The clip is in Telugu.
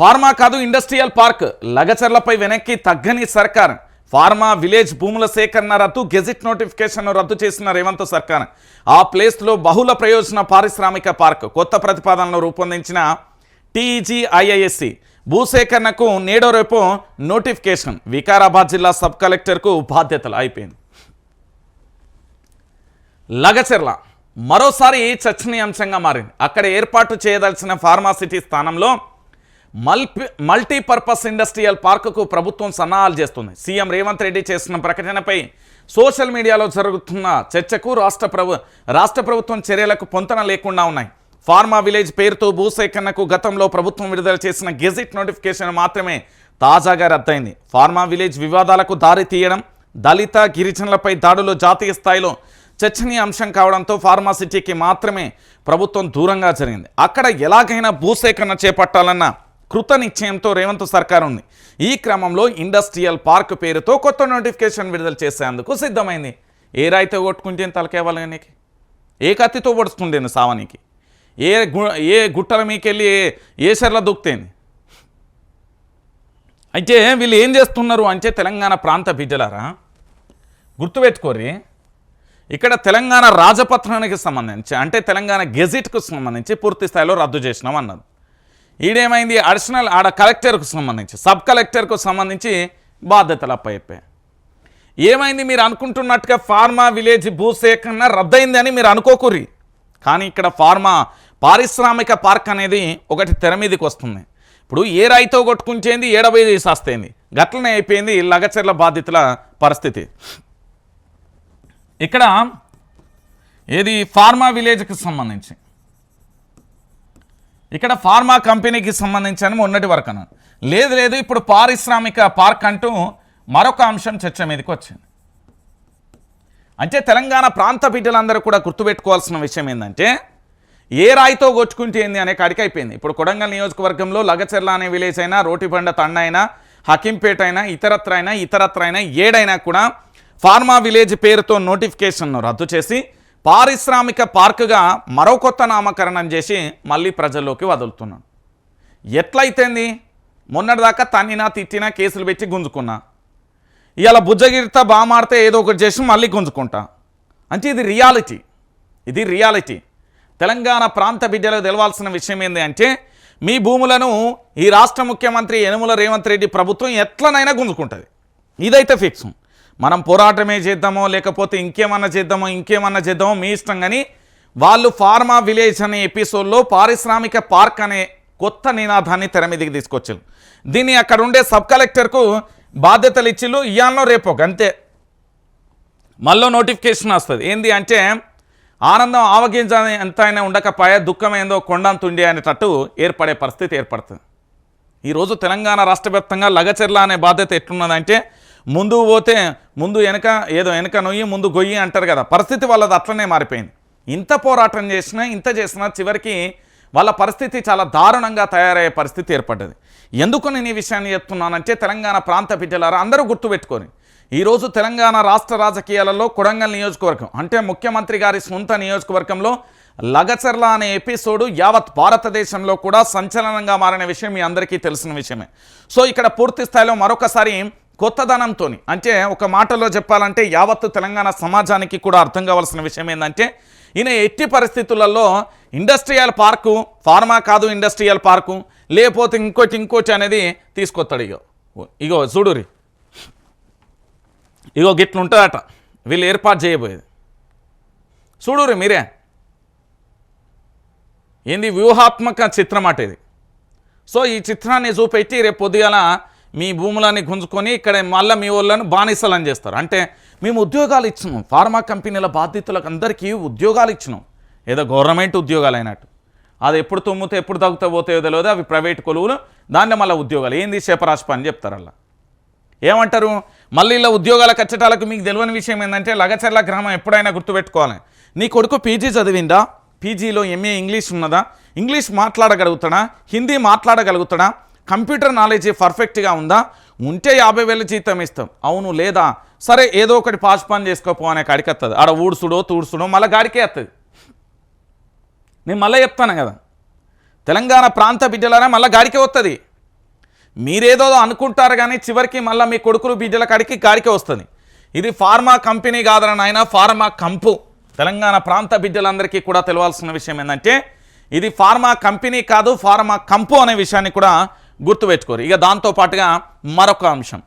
ఫార్మా కాదు ఇండస్ట్రియల్ పార్క్. లగచర్లపై వెనక్కి తగ్గని సర్కార్. ఫార్మా విలేజ్ భూముల సేకరణ రద్దు గెజిట్ నోటిఫికేషన్ రద్దు చేసిన రేవంత్ సర్కార్. ఆ ప్లేస్లో బహుళ ప్రయోజన పారిశ్రామిక పార్క్. కొత్త ప్రతిపాదనలు రూపొందించిన టీజీఐఐఎస్సి. భూసేకరణకు నేడో రేపు నోటిఫికేషన్. వికారాబాద్ జిల్లా సబ్ కలెక్టర్కు బాధ్యతలు అయిపోయింది. లగచెర్ల. మరోసారి చర్చనీయాంశంగా మారింది. అక్కడ ఏర్పాటు చేయదలసిన ఫార్మాసిటీ స్థానంలో మల్పి మల్టీపర్పస్ ఇండస్ట్రియల్ పార్కుకు ప్రభుత్వం సన్నాహాలు చేస్తుంది. సీఎం రేవంత్ రెడ్డి చేసిన ప్రకటనపై సోషల్ మీడియాలో జరుగుతున్న చర్చకు రాష్ట్ర ప్రభు రాష్ట్ర ప్రభుత్వం చర్యలకు పొంతన లేకుండా ఉన్నాయి. ఫార్మా విలేజ్ పేరుతో భూసేకరణకు గతంలో ప్రభుత్వం విడుదల చేసిన గెజిట్ నోటిఫికేషన్ మాత్రమే తాజాగా రద్దయింది. ఫార్మా విలేజ్ వివాదాలకు దారి తీయడం దళిత గిరిజనులపై దాడులు జాతీయ స్థాయిలో చర్చనీయాంశం కావడంతో ఫార్మాసిటీకి మాత్రమే ప్రభుత్వం దూరంగా జరిగింది. అక్కడ ఎలాగైనా భూసేకరణ చేపట్టాలన్న కృత నిశ్చయంతో రేవంత్ సర్కార్ ఉంది ఈ క్రమంలో ఇండస్ట్రియల్ పార్క్ పేరుతో కొత్త నోటిఫికేషన్ విడుదల చేసేందుకు సిద్ధమైంది. ఏ రాయితో కొట్టుకుంటే తలకేవాలి నీకు? ఏ కత్తితో పొడుచుకుంటేంది సావనికి? ఏ గు ఏ గుట్టల మీకెళ్ళి ఏ ఏ దూకుతేంది అయితే వీళ్ళు ఏం చేస్తున్నారు అంటే తెలంగాణ ప్రాంత బిడ్డలారా గుర్తుపెట్టుకోరి ఇక్కడ తెలంగాణ రాజపత్రానికి సంబంధించి అంటే తెలంగాణ గెజిట్కు సంబంధించి పూర్తి స్థాయిలో రద్దు చేసినాం అన్నది ఈడేమైంది? అడిషనల్ ఆడ కలెక్టర్కు సంబంధించి సబ్ కలెక్టర్కు సంబంధించి బాధ్యతలు అప్పయిపోయాయి ఏమైంది? మీరు అనుకుంటున్నట్టుగా ఫార్మా విలేజ్ భూసేకరణ రద్దయింది అని మీరు అనుకోకూరి కానీ ఇక్కడ ఫార్మా పారిశ్రామిక పార్క్ అనేది ఒకటి తెర మీదకి వస్తుంది. ఇప్పుడు ఏ రైతో కొట్టుకుంటేంది ఏడబై తీసేస్తేంది? గట్లనే అయిపోయింది లగచర్ల బాధితుల పరిస్థితి. ఇక్కడ ఏది? ఫార్మా విలేజ్కి సంబంధించి. ఇక్కడ ఫార్మా కంపెనీకి సంబంధించిన మొన్నటి వరకు లేదు లేదు ఇప్పుడు పారిశ్రామిక పార్క్ అంటూ మరొక అంశం చర్చ మీదకి వచ్చింది. అంటే తెలంగాణ ప్రాంత బిడ్డలందరూ కూడా గుర్తుపెట్టుకోవాల్సిన విషయం ఏంటంటే ఏ రాయితో కొట్టుకుంటే ఏంది అనే కాడికి అయిపోయింది. ఇప్పుడు కొడంగల్ నియోజకవర్గంలో లగచెర్ల అనే విలేజ్ అయినా రోటిబండ తండ అయినా హకీంపేట అయినా ఇతరత్ర అయినా ఇతరత్ర అయినా ఏడైనా కూడా ఫార్మా విలేజ్ పేరుతో నోటిఫికేషన్ను రద్దు చేసి పారిశ్రామిక పార్కుగా మరో కొత్త నామకరణం చేసి మళ్ళీ ప్రజల్లోకి వదులుతున్నాను. ఎట్లయితేంది? మొన్నటిదాకా తన్నినా తిట్టినా కేసులు పెట్టి గుంజుకున్నా. ఇలా బుజ్జగిరిత బామాడితే ఏదో ఒకటి చేసి మళ్ళీ గుంజుకుంటా. అంటే ఇది రియాలిటీ. ఇది రియాలిటీ. తెలంగాణ ప్రాంత బిడ్డలకు తెలవాల్సిన విషయం ఏంటి అంటే మీ భూములను ఈ రాష్ట్ర ముఖ్యమంత్రి యనుమల రేవంత్ రెడ్డి ప్రభుత్వం ఎట్లనైనా గుంజుకుంటుంది. ఇదైతే ఫిక్స్. మనం పోరాటమే చేద్దామో లేకపోతే ఇంకేమన్నా చేద్దామో ఇంకేమన్నా చేద్దామో మీ ఇష్టం కానీ వాళ్ళు ఫార్మా విలేజ్ అనే ఎపిసోడ్లో పారిశ్రామిక పార్క్ అనే కొత్త నినాదాన్ని తెర మీదకి తీసుకొచ్చారు. దీన్ని అక్కడ ఉండే సబ్ కలెక్టర్కు బాధ్యతలు ఇచ్చిళ్ళు. ఇయాల్లో రేపు అంతే. మళ్ళీ నోటిఫికేషన్ వస్తుంది. ఏంది అంటే ఆనందం ఆవగింజ ఎంత అయినా ఉండకపోయా దుఃఖం ఏందో కొండంతుండి అనేటట్టు ఏర్పడే పరిస్థితి ఏర్పడుతుంది. ఈరోజు తెలంగాణ రాష్ట్ర వ్యాప్తంగా లగచెర్ల అనే బాధ్యత ఎట్లున్నదంటే ముందు పోతే ముందు వెనక ఏదో వెనక నొయ్యి ముందు గొయ్యి అంటారు కదా. పరిస్థితి వాళ్ళది అట్లనే మారిపోయింది. ఇంత పోరాటం చేసినా ఇంత చేసినా చివరికి వాళ్ళ పరిస్థితి చాలా దారుణంగా తయారయ్యే పరిస్థితి ఏర్పడ్డది. ఎందుకు నేను ఈ విషయాన్ని చెప్తున్నానంటే తెలంగాణ ప్రాంత బిడ్డలారా అందరూ గుర్తుపెట్టుకొని ఈరోజు తెలంగాణ రాష్ట్ర రాజకీయాలలో కొడంగల్ నియోజకవర్గం అంటే ముఖ్యమంత్రి గారి సొంత నియోజకవర్గంలో లగచర్ల అనే ఎపిసోడు యావత్ భారతదేశంలో కూడా సంచలనంగా మారిన విషయం మీ అందరికీ తెలిసిన విషయమే. సో ఇక్కడ పూర్తి స్థాయిలో మరొకసారి కొత్తదనంతో అంటే ఒక మాటలో చెప్పాలంటే యావత్తు తెలంగాణ సమాజానికి కూడా అర్థం కావాల్సిన విషయం ఏంటంటే ఈయన ఎట్టి పరిస్థితులలో ఇండస్ట్రియల్ పార్కు ఫార్మా కాదు ఇండస్ట్రియల్ పార్కు లేకపోతే ఇంకోటి ఇంకోటి అనేది తీసుకొస్తాడు. ఇగో ఇగో చూడురి ఇగో గిట్లుంటుందట. వీళ్ళు ఏర్పాటు చేయబోయేది. చూడురి మీరే. ఏంది వ్యూహాత్మక చిత్రం అట ఇది. సో ఈ చిత్రాన్ని చూపెట్టి రేపు పొద్దుగాల మీ భూములని గుంజుకొని ఇక్కడ మళ్ళీ మీ వాళ్ళని బానిసలని చేస్తారు. అంటే మేము ఉద్యోగాలు ఇచ్చినాం. ఫార్మా కంపెనీల బాధితులకు అందరికీ ఉద్యోగాలు ఇచ్చినాం. ఏదో గవర్నమెంట్ ఉద్యోగాలు అయినట్టు అది ఎప్పుడు తుమ్ముతే ఎప్పుడు తగ్గుతా పోతాయో తెలియదు అవి ప్రైవేట్ కొలువులు. దాంట్లో మళ్ళీ ఉద్యోగాలు. ఏంది శేపరాశి పని చెప్తారు అలా. ఏమంటారు? మళ్ళీ ఇలా ఉద్యోగాల కచ్చటాలకు మీకు తెలియని విషయం ఏంటంటే లగచర్ల గ్రామం ఎప్పుడైనా గుర్తుపెట్టుకోవాలి. నీ కొడుకు పీజీ చదివిందా? పీజీలో ఎంఏ ఇంగ్లీష్ ఉన్నదా? ఇంగ్లీష్ మాట్లాడగలుగుతాడా? హిందీ మాట్లాడగలుగుతాడా? కంప్యూటర్ నాలెడ్జ్ పర్ఫెక్ట్గా ఉందా? ఉంటే యాభై వేల జీతం ఇస్తాం. అవును లేదా? సరే ఏదో ఒకటి పాస్ పని చేసుకోపో అనే కాడికి వస్తుంది ఆడ ఊడ్సుడో తూడ్సుడో మళ్ళీ గాడికే వస్తుంది నేను మళ్ళీ చెప్తాను కదా. తెలంగాణ ప్రాంత బిడ్డలనే మళ్ళీ గాడికే వస్తుంది మీరేదో అనుకుంటారు కానీ చివరికి మళ్ళీ మీ కొడుకులు బిడ్డల కాడికి గాడికే వస్తుంది. ఇది ఫార్మా కంపెనీ కాదన నాయన ఫార్మా కంపు. తెలంగాణ ప్రాంత బిడ్డలందరికీ కూడా తెలవాల్సిన విషయం ఏంటంటే ఇది ఫార్మా కంపెనీ కాదు ఫార్మా కంపు అనే విషయాన్ని కూడా గుర్తుపెట్టుకోరు. ఇక దాంతో పాటుగా మరొక అంశం.